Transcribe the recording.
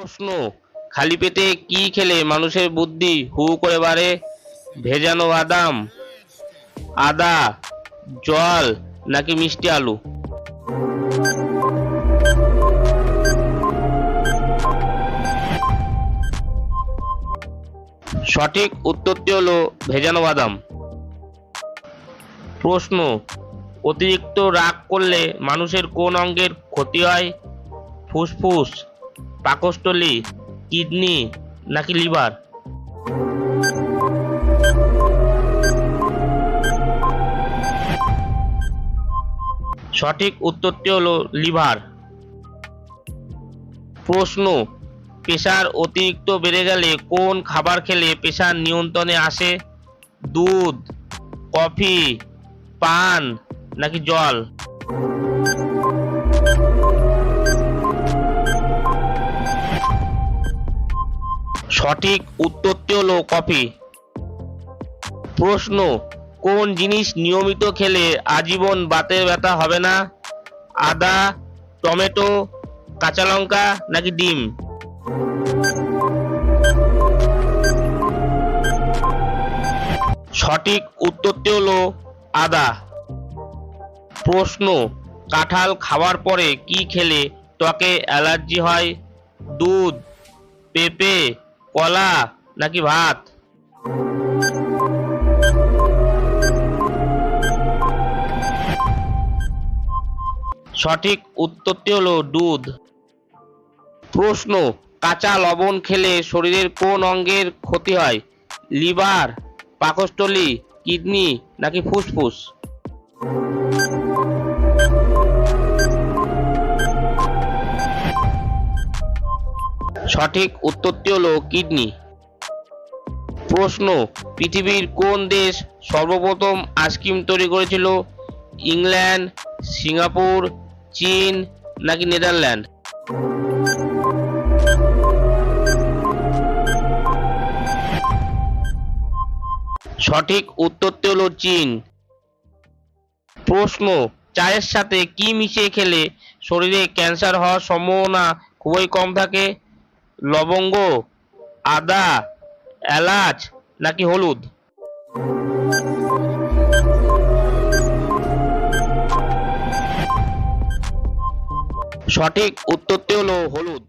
প্রশ্ন। খালি পেটে কি খেলে মানুষের বুদ্ধি? হু করে বাড়ে। ভেজানো বাদাম, আদা, জল নাকি মিষ্টি আলু? সঠিক উত্তরটি হলো ভেজানো বাদাম। প্রশ্ন, অতিরিক্ত রাগ করলে মানুষের কোন অঙ্গের ক্ষতি হয়? ফুসফুস পাকস্থলী, কিডনি নাকি লিভার? সঠিক উত্তরটি হলো লিভার। প্রশ্ন পেশার অতিরিক্ত বেড়ে গেলে কোন খাবার খেলে পেশার নিয়ন্ত্রণে আসে? দুধ, কফি, পান নাকি জল? সঠিক উত্তরটি হলো কফি প্রশ্ন, কোন জিনিস নিয়মিত খেলে আজীবন বাতের ব্যথা হবে না? আদা, টমেটো, কাঁচা লঙ্কা নাকি ডিম? সঠিক উত্তরটি হলো আদা। প্রশ্ন, কাঁঠাল খাওয়ার পরে কি খেলে ত্বকে অ্যালার্জি হয়? দুধ, পেঁপে কলা নাকি ভাত? সঠিক উত্তরটি হলো দুধ। প্রশ্ন, কাঁচা লবণ খেলে শরীরের কোন অঙ্গের ক্ষতি হয়? লিভার, পাকস্থলী, কিডনি নাকি ফুসফুস? সঠিক উত্তরটি হলো কিডনি। প্রশ্ন, পৃথিবীর কোন দেশ সর্বপ্রথম আইসক্রিম তৈরি করেছিল? ইংল্যান্ড, সিঙ্গাপুর, চীন নাকি নেদারল্যান্ড? সঠিক উত্তরটি হলো চীন। প্রশ্ন, চায়ের সাথে কি মিশিয়ে খেলে শরীরে ক্যান্সার হওয়ার সম্ভাবনা খুবই কম থাকে? লবঙ্গ আদা এলাচ নাকি হলুদ? সঠিক উত্তরটি হলো হলুদ।